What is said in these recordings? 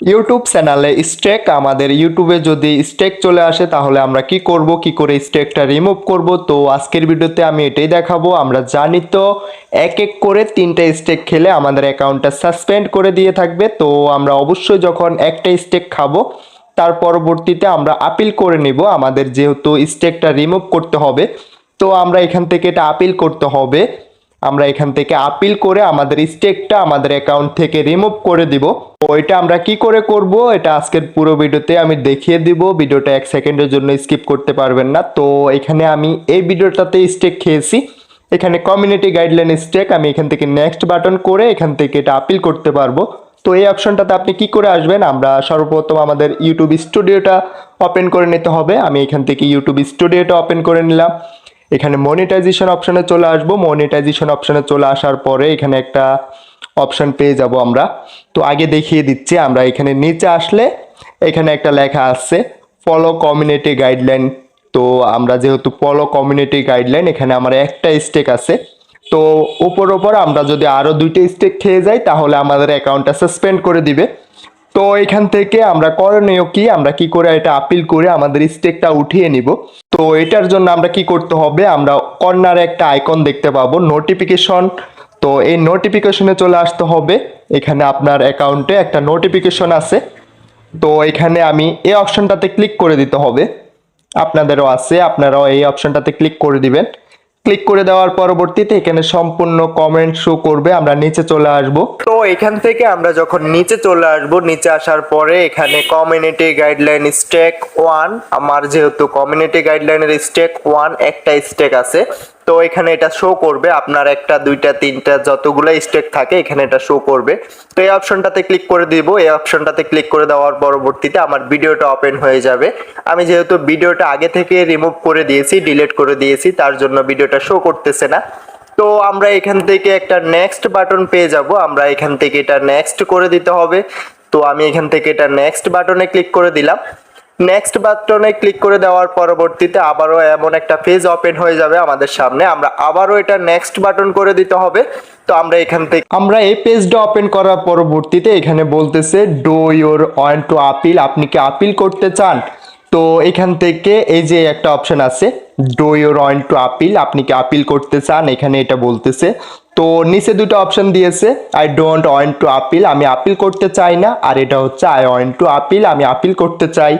YouTube চ্যানেলে stake আমাদের ইউটিউবে যদি স্টেক চলে আসে, তাহলে আমরা কি করব? কি করে স্টেকটা রিমুভ করব? তো আজকের ভিডিওতে আমি এটাই দেখাবো। আমরা জানি তো, এক এক করে তিনটা স্টেক খেলে আমাদের অ্যাকাউন্টটা সাসপেন্ড করে দিয়ে থাকবে। তো আমরা অবশ্যই যখন একটা স্টেক খাব, তার পরবর্তীতে আমরা আপিল করে নিব। আমাদের যেহেতু স্টেকটা রিমুভ করতে হবে, তো আমরা এখান থেকে এটা আপিল করতে হবে। আমরা এখান থেকে আপিল করে আমাদের স্টেকটা আমাদের অ্যাকাউন্ট থেকে রিমুভ করে দিব। এটা আমরা কি করে করব? এটা আজকের পুরো ভিডিওতে আমি দেখিয়ে দিব। ভিডিওটা এক সেকেন্ডের জন্য স্কিপ করতে পারবেন না। তো এখানে আমি এই ভিডিওটাতে স্টেক খেয়েছি। এখানে কমিউনিটি গাইডলাইন স্টেক আমি এখান থেকে নেক্সট বাটন করে এখান থেকে এটা আপিল করতে পারব। তো এই অপশনটাতে আপনি কি করে আসবেন? আমরা সর্বপ্রথম আমাদের ইউটিউব স্টুডিওটা ওপেন করে নিতে হবে। আমি এখান থেকে ইউটিউব স্টুডিওটা ওপেন করে নিলাম। এখানে মনিটাইজেশন অপশানে চলে আসব। মনিটাইজেশন অপশানে চলে আসার পরে এখানে একটা অপশান পেয়ে যাব আমরা। তো আগে দেখিয়ে দিচ্ছি, আমরা এখানে নিচে আসলে এখানে একটা লেখা আছে ফলো কমিউনিটি গাইডলাইন তো আমরা যেহেতু ফলো কমিউনিটি গাইডলাইন এখানে আমার একটা স্টেক আছে। তো উপর ওপর আমরা যদি আরও দুইটা স্টেক খেয়ে যাই, তাহলে আমাদের অ্যাকাউন্টটা সাসপেন্ড করে দিবে। তো এখান থেকে আমরা করণীয় কি? আমরা কি করে এটা আপিল করে আমাদের স্টেকটা উঠিয়ে নিব? তো এটার জন্য আমরা কি করতে হবে? আমরা কর্নারে একটা আইকন দেখতে পাবো নোটিফিকেশন তো এই নোটিফিকেশনে চলে আসতে হবে। এখানে আপনার অ্যাকাউন্টে একটা নোটিফিকেশন আছে। তো এখানে আমি এই অপশনটাতে ক্লিক করে দিতে হবে। আপনাদেরও আছে, আপনারাও এই অপশনটাতে ক্লিক করে দিবেন। ক্লিক করে দেওয়ার পরবর্তীতে এখানে সম্পূর্ণ কমেন্ট শো করবে, আমরা নিচে চলে আসব। তো এখান থেকে আমরা যখন নিচে চলে আসব, নিচে আসার পরে এখানে কমিউনিটি গাইডলাইন স্টেক ওয়ান আমার যেহেতু কমিউনিটি গাইডলাইনের স্টেক ওয়ান একটা স্টেক আছে তো এখানে এটা শো করবে। আপনার একটা, দুইটা, তিনটা, যতগুলো স্টেক থাকে, এখানে এটা শো করবে। তো এই অপশনটাতে ক্লিক করে দিব। এই অপশনটাতে ক্লিক করে দেওয়ার পরবর্তীতে আমার ভিডিওটা ওপেন হয়ে যাবে। আমি যেহেতু ভিডিওটা আগে থেকে রিমুভ করে দিয়েছি ডিলিট করে দিয়েছি, তার জন্য ভিডিওটা শো করতেছে না। তো আমরা এখান থেকে একটা নেক্সট বাটন পেয়ে যাব। আমরা এখান থেকে এটা নেক্সট করে দিতে হবে। তো আমি এখান থেকে এটা নেক্সট বাটনে ক্লিক করে দিলাম। নেক্সট বাটনে ক্লিক করে দেওয়ার পরবর্তীতে আবারও এমন একটা পেজ ওপেন হয়ে যাবে আমাদের সামনে। আমরা আবারও এটা নেক্সট বাটন করে দিতে হবে। তো আমরা এখান থেকে আমরা এই পেজটা ওপেন করার পরবর্তীতে এখানে বলতেছে do your want to appeal আপনি কি আপিল করতে চান? তো এখান থেকে এই যে একটা অপশন আছে do your want to appeal আপনি কি আপিল করতে চান? এখানে এটা বলতেছে তো নিচে দুটো অপশন দিয়েছে I don't want to appeal আমি আপিল করতে চাই না, আর এটা হচ্ছে আই ওয়ান্ট টু আপিল আমি আপিল করতে চাই।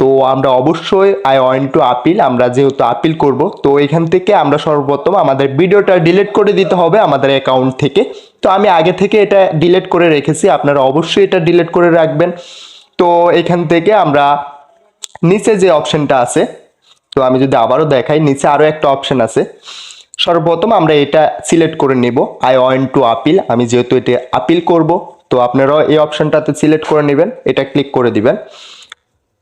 তো আমরা অবশ্যই আই ওয়ান্ট টু আপিল আমরা যেহেতু আপিল করব, তো এখান থেকে আমরা সর্বপ্রথম আমাদের ভিডিওটা ডিলিট করে দিতে হবে আমাদের অ্যাকাউন্ট থেকে। তো আমি আগে থেকে এটা ডিলিট করে রেখেছি, আপনারা অবশ্যই এটা ডিলিট করে রাখবেন। তো এখান থেকে আমরা নিচে যে অপশনটা আছে, তো আমি যদি আবারও দেখাই, নিচে আরও একটা অপশন আছে। সর্বপ্রথম আমরা এটা সিলেক্ট করে নেব। আই ওয়ান্ট টু আপিল আমি যেহেতু এটা আপিল করব, তো আপনারাও এই অপশানটাতে সিলেক্ট করে নেবেন, এটা ক্লিক করে দিবেন।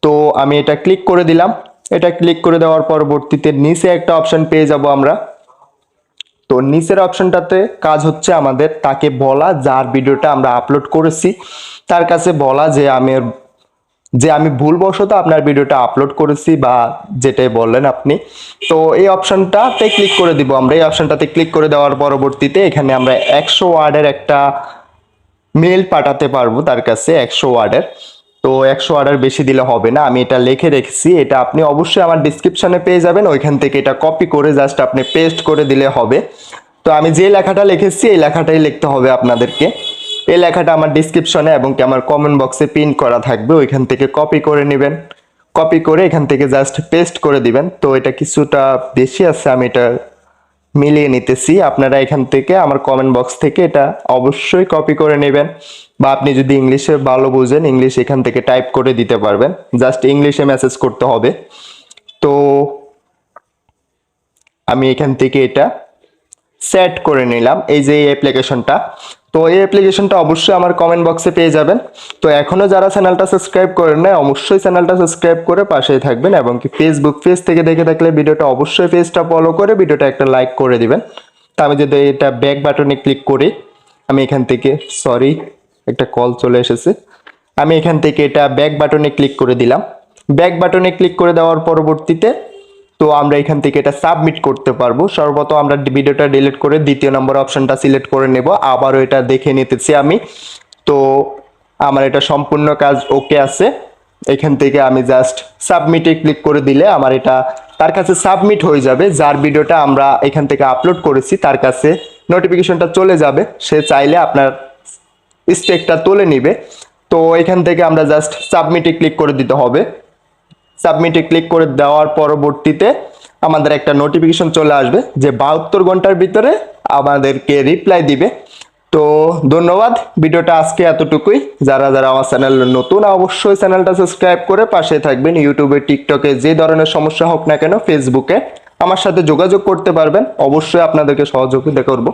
তো আমি এটা ক্লিক করে দিলাম, এটা ক্লিক করে দেওয়ার পরবর্তীতে নিচে একটা অপশান পেয়ে যাব আমরা। তো নিচের অপশনটাতে কাজ হচ্ছে আমাদের তাকে বলা, যার ভিডিওটা আমরা আপলোড করেছি। তার কাছে বলা যে আমি যে আমি ভুলবশত আপনার ভিডিওটা আপলোড করেছি বা যেটাই বললেন আপনি, তো এই অপশনটাতে ক্লিক করে দিব আমরা। এই অপশনটাতে ক্লিক করে দেওয়ার পরবর্তীতে এখানে আমরা একশো ওয়ার্ডের একটা মেল পাঠাতে পারব তার কাছে, একশো ওয়ার্ডের। তো একশো ওয়ার্ডের বেশি দিলে হবে না, আমি এটা লিখে রেখেছি। এটা আপনি অবশ্যই আমার ডিসক্রিপশনে পেয়ে যাবেন, ওইখান থেকে এটা কপি করে জাস্ট আপনি পেস্ট করে দিলে হবে। তো আমি যে লেখাটা লিখেছি, এই লেখাটাই লিখতে হবে আপনাদেরকে। এই লেখাটা আমার ডিসক্রিপশনে এবং কি আমার কমেন্ট বক্সে পিন করা থাকবে, ওইখান থেকে কপি করে নেবেন। কপি করে এখান থেকে জাস্ট পেস্ট করে দিবেন। তো এটা কিছুটা বেশি আছে, আমি এটা মিলিয়ে নিতেছি। আপনারা এখান থেকে আমার কমেন্ট বক্স থেকে এটা অবশ্যই কপি করে নেবেন বা আপনি যদি ইংলিশে ভালো বুঝেন, ইংলিশ এখান থেকে টাইপ করে দিতে পারবেন। জাস্ট ইংলিশে মেসেজ করতে হবে। তো আমি এখান থেকে এটা সেট করে নিলাম। এই যে এই অ্যাপ্লিকেশনটা তো এই অ্যাপ্লিকেশনটা অবশ্যই আমার কমেন্ট বক্সে পেয়ে যাবেন। তো এখনও যারা চ্যানেলটা সাবস্ক্রাইব করেন না অবশ্যই চ্যানেলটা সাবস্ক্রাইব করে পাশেই থাকবেন এবং কি ফেসবুক পেজ থেকে দেখে থাকলে ভিডিওটা অবশ্যই পেজটা ফলো করে ভিডিওটা একটা লাইক করে দিবেন। তা আমি যদি এটা ব্যাক বাটনে ক্লিক করি, আমি এখান থেকে সরি একটা কল চলে এসেছে। আমি এখান থেকে এটা ব্যাক বাটনে ক্লিক করে দিলাম। ব্যাক বাটনে ক্লিক করে দেওয়ার পরবর্তীতে তো আমরা এখান থেকে এটা সাবমিট করতে পারব। সর্বপ্রথম আমরা ভিডিওটা ডিলিট করে দ্বিতীয় নম্বর অপশনটা সিলেক্ট করে নেব। আবারও এটা দেখে নিতেছি আমি। তো আমার এটা সম্পূর্ণ কাজ ওকে আছে। এখান থেকে আমি জাস্ট সাবমিটে ক্লিক করে দিলে আমার এটা তার কাছে সাবমিট হয়ে যাবে। যার ভিডিওটা আমরা এখান থেকে আপলোড করেছি, তার কাছে নোটিফিকেশনটা চলে যাবে। সে চাইলে আপনার স্টেকটা তুলে নিবে। তো এখান থেকে আমরা জাস্ট সাবমিটে ক্লিক করে দিতে হবে। সাবমিটে ক্লিক করে দেওয়ার পরবর্তীতে আমাদের একটা নোটিফিকেশন চলে আসবে যে বাহাত্তর ঘণ্টার ভিতরে আমাদেরকে রিপ্লাই দিবে। তো ধন্যবাদ, ভিডিওটা আজকে এতটুকুই। যারা যারা আমার চ্যানেল নতুন, অবশ্যই চ্যানেলটা সাবস্ক্রাইব করে পাশে থাকবেন। ইউটিউবে টিকটকে যে ধরনের সমস্যা হোক না কেন ফেসবুকে আমার সাথে যোগাযোগ করতে পারবেন। অবশ্যই আপনাদেরকে সহযোগিতা করব।